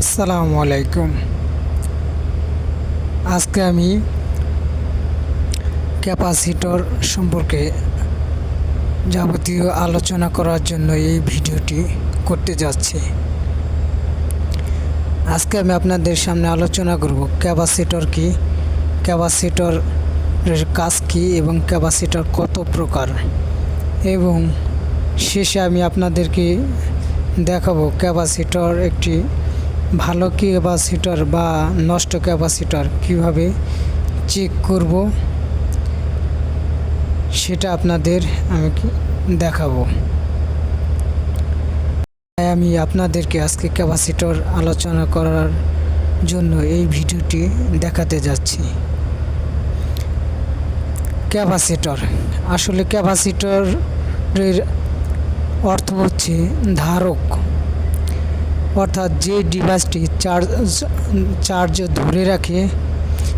আসসালামু আলাইকুম। আজকে আমি ক্যাপাসিটর সম্পর্কে যাবতীয় আলোচনা করার জন্য এই ভিডিওটি করতে যাচ্ছি। আজকে আমি আপনাদের সামনে আলোচনা করব ক্যাপাসিটর কি ক্যাপাসিটর কাজ কী এবং ক্যাপাসিটর কত প্রকার এবং শেষে আমি আপনাদেরকে দেখাবো ক্যাপাসিটর একটি ভালো ক্যাপাসিটর বা নষ্ট ক্যাপাসিটর কীভাবে চেক করব, সেটা আপনাদের আমি দেখাবো। তাই আমি আপনাদেরকে আজকে ক্যাপাসিটর আলোচনা করার জন্য এই ভিডিওটি দেখাতে যাচ্ছি। ক্যাপাসিটর, আসলে ক্যাপাসিটরের অর্থ হচ্ছে ধারক। অর্থাৎ যে ডিভাইসটি চার্জ চার্জ ধরে রাখে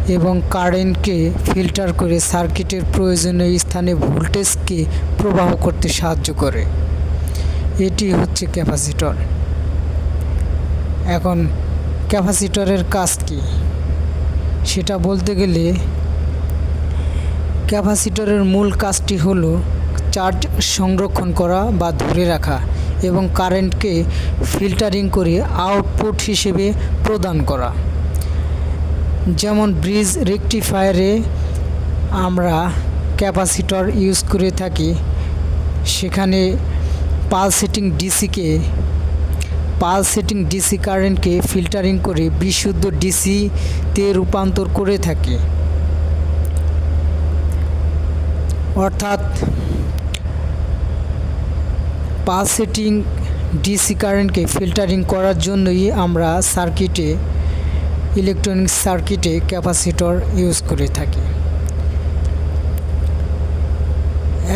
এবং কারেন্টকে ফিল্টার করে সার্কিটের প্রয়োজনীয় স্থানে ভোল্টেজকে প্রবাহ করতে সাহায্য করে। এটি হচ্ছে ক্যাপাসিটর। এখন ক্যাপাসিটরের কাজ কী? সেটা বলতে গেলে ক্যাপাসিটরের মূল কাজটি হলো চার্জ সংরক্ষণ করা বা ধরে রাখা। এবং কারেন্টকে ফিল্টারিং করে আউটপুট হিসেবে প্রদান করা। যেমন ব্রিজ রেকটিফায়ারে আমরা ক্যাপাসিটর ইউজ করে থাকি, সেখানে পালসেটিং ডিসিকে পালসেটিং ডিসি কারেন্টকে ফিল্টারিং করে বিশুদ্ধ ডিসিতে রূপান্তর করে থাকি। অর্থাৎ পালসেটিং ডিসি কারেন্টকে ফিল্টারিং করার জন্যই আমরা সার্কিটে, ইলেকট্রনিক সার্কিটে ক্যাপাসিটর ইউজ করে থাকি।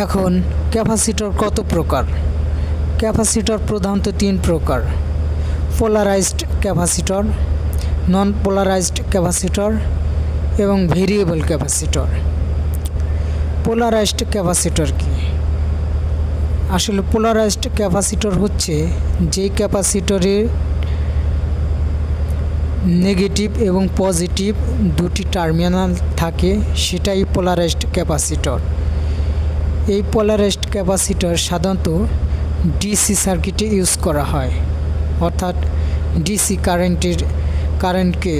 এখন ক্যাপাসিটর কত প্রকার? ক্যাপাসিটর প্রধানত তিন প্রকার। Polarised capacitor non polarised capacitor এবং ভেরিয়েবল ক্যাপাসিটর। পোলারাইজড ক্যাপাসিটর কি? আসলে পোলারাইজড ক্যাপাসিটর হচ্ছে যে ক্যাপাসিটরের নেগেটিভ এবং পজিটিভ দুটি টার্মিনাল থাকে, সেটাই পোলারাইজড ক্যাপাসিটর এই পোলারাইজড ক্যাপাসিটর সাধারণত ডিসি সার্কিটে ইউজ করা হয়, অর্থাৎ ডিসি কারেন্টের কারেন্টকে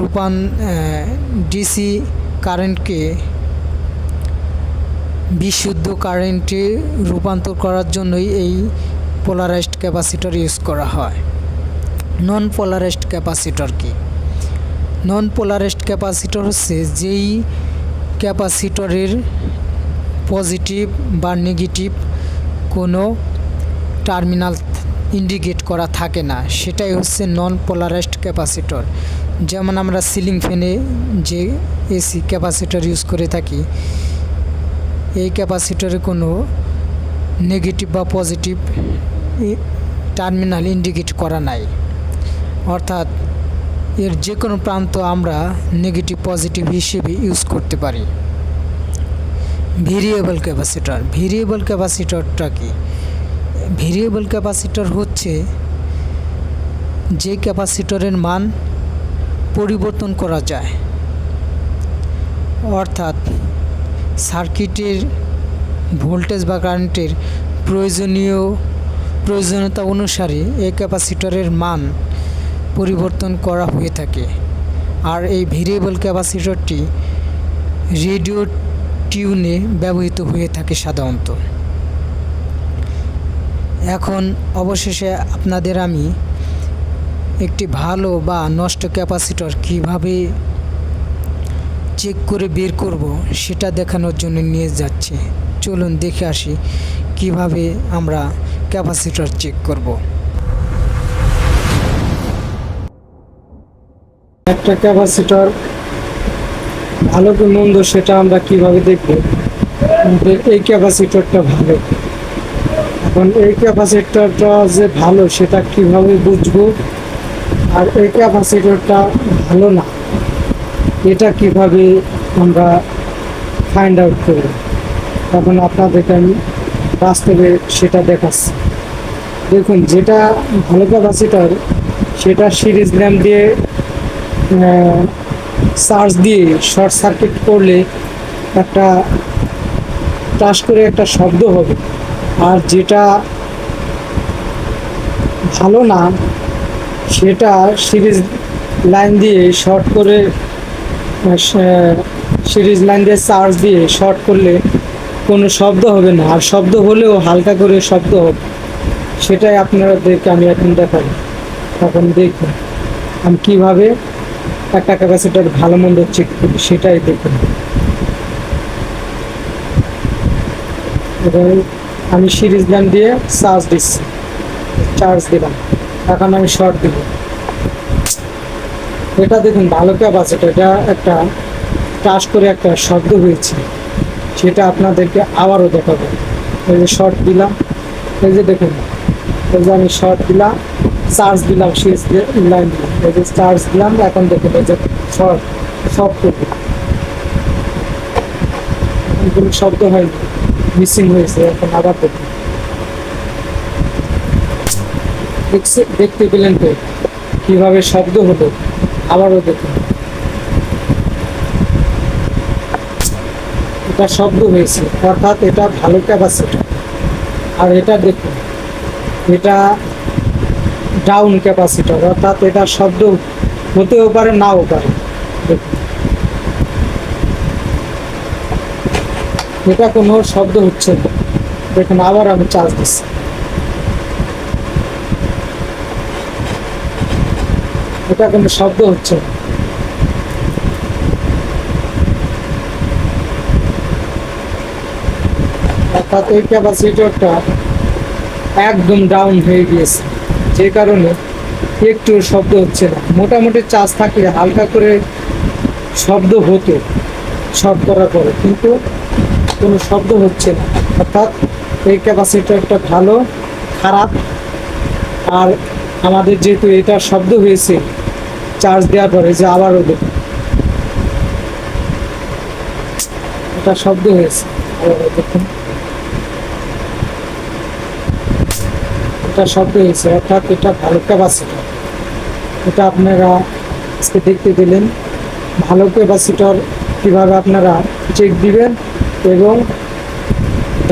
রূপান ডিসি কারেন্টকে বিশুদ্ধ কারেন্টে রূপান্তর করার জন্যই এই পোলারাইজড ক্যাপাসিটর ইউজ করা হয়। নন পোলারাইজড ক্যাপাসিটর কি? নন পোলারাইজড ক্যাপাসিটর হচ্ছে যেই ক্যাপাসিটরের পজিটিভ বা নেগেটিভ কোনো টার্মিনাল ইন্ডিকেট করা থাকে না। সেটাই হচ্ছে নন পোলারাইজড ক্যাপাসিটর। যেমন আমরা সিলিং ফ্যানে যে এসি ক্যাপাসিটর ইউজ করে থাকি এই ক্যাপাসিটরে কোনো নেগেটিভ বা পজিটিভ টার্মিনাল ইন্ডিকেট করা নাই। অর্থাৎ এর যে কোনো প্রান্ত আমরা নেগেটিভ পজিটিভ হিসেবে ইউজ করতে পারি। ভেরিয়েবল ক্যাপাসিটর ভেরিয়েবল ক্যাপাসিটরটা কি? ভেরিয়েবল ক্যাপাসিটর হচ্ছে যে ক্যাপাসিটরের মান পরিবর্তন করা যায়। অর্থাৎ সার্কিটের ভোল্টেজ বা কারেন্টের প্রয়োজনীয় প্রয়োজনীয়তা অনুসারে এই ক্যাপাসিটরের মান পরিবর্তন করা হয়ে থাকে। আর এই ভেরিয়েবল ক্যাপাসিটরটি রেডিও টিউনে ব্যবহৃত হয়ে থাকে সাধারণত। এখন অবশেষে আপনাদের আমি একটি ভালো বা নষ্ট ক্যাপাসিটর কীভাবে চেক করে বের করব, সেটা দেখানোর জন্য নিয়ে যাচ্ছি। চলুন দেখে আসি কীভাবে আমরা ক্যাপাসিটর চেক করব। একটা ক্যাপাসিটর ভালো কি মন্দ সেটা আমরা কীভাবে দেখব? এই ক্যাপাসিটরটা ভালো। এখন এই ক্যাপাসিটরটা যে ভালো সেটা কীভাবে বুঝব? আর এই ক্যাপাসিটরটা ভালো না। এটা কীভাবে আমরা ফাইন্ড আউট করব? তখন আপনাদেরকে আমি বাস্তবে সেটা দেখাচ্ছি। দেখুন, যেটা ভালো ক্যাপাসিটার সেটা সিরিজ ল্যাম্প দিয়ে চার্জ দিয়ে শর্ট সার্কিট করলে একটা টাস করে একটা শব্দ হবে। আর যেটা ভালো না, সেটা সিরিজ লাইন দিয়ে শর্ট করে সিরিজ লাইন দিয়ে চার্জ দিয়ে শর্ট করলে কোনো শব্দ হবে না। আর শব্দ হলেও হালকা করে শব্দ হবে। সেটাই আপনাদেরকে আমি এখন দেখাবো তখন দেখুন, আমি কীভাবে একটা ক্যাপাসিটার ভালো মন্দ চেক করি, সেটাই দেখুন। এবার আমি সিরিজ লাইন দিয়ে চার্জ দিচ্ছি। চার্জ দিলাম। এখন আমি শর্ট দিব এটা দেখুন ভালো ক্যাপাসিটার এটা একটা টাচ করে একটা শব্দ হয়েছে। সেটা আপনাদেরকে আবারও দেখাবো। এই যে শর্ট দিলাম, এই যে দেখুন, এই যে আমি শর্ট দিলাম চার্জ দিলাম, শেষ লাইন দিলাম। এই যে চার্জ দিলাম, এখন দেখুন, এই যে শর্ট করবে। কোনো শব্দ হয়নি মিসিং হয়েছে, এখন আবার দেখুন। দেখতে পেলেন তো, কীভাবে শব্দ হলো। আবারও দেখুন। এটা শব্দ হয়েছে, অর্থাৎ এটা ভালো ক্যাপাসিটি আর এটা দেখুন, এটা ডাউন ক্যাপাসিটার অর্থাৎ এটা শব্দ হতেও পারে, নাও পারে। এটা কোনো শব্দ হচ্ছে না। দেখুন, আবার আমি চার্জ দিচ্ছি। এটা কোনো শব্দ হচ্ছে। অর্থাৎ এই ক্যাপাসিটরটা একদম ডাউন হয়ে গিয়েছে। যে কারণে একটু শব্দ হচ্ছে না। মোটামুটি চার্জ থাকলে হালকা করে শব্দ হতো শর্ট করার পরে। কিন্তু কোনো শব্দ হচ্ছে না। অর্থাৎ এই ক্যাপাসিটরটা ভালো, খারাপ। আর আমাদের যেহেতু এটা শব্দ হয়েছে চার্জ দেওয়ার পরে যে আবারও দেখুন এটা শব্দ হয়েছে। দেখুন এটা শব্দ হয়েছে, অর্থাৎ এটা ভালো ক্যাপাসিটর এটা আপনারা আজকে দেখতে পেলেন। ভালো ক্যাপাসিটর কীভাবে আপনারা চেক দিবেন এবং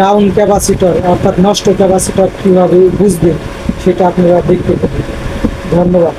ডাউন ক্যাপাসিটর অর্থাৎ নষ্ট ক্যাপাসিটর কীভাবে বুঝবেন, সেটা আপনারা দেখতে পেলেন। ধন্যবাদ।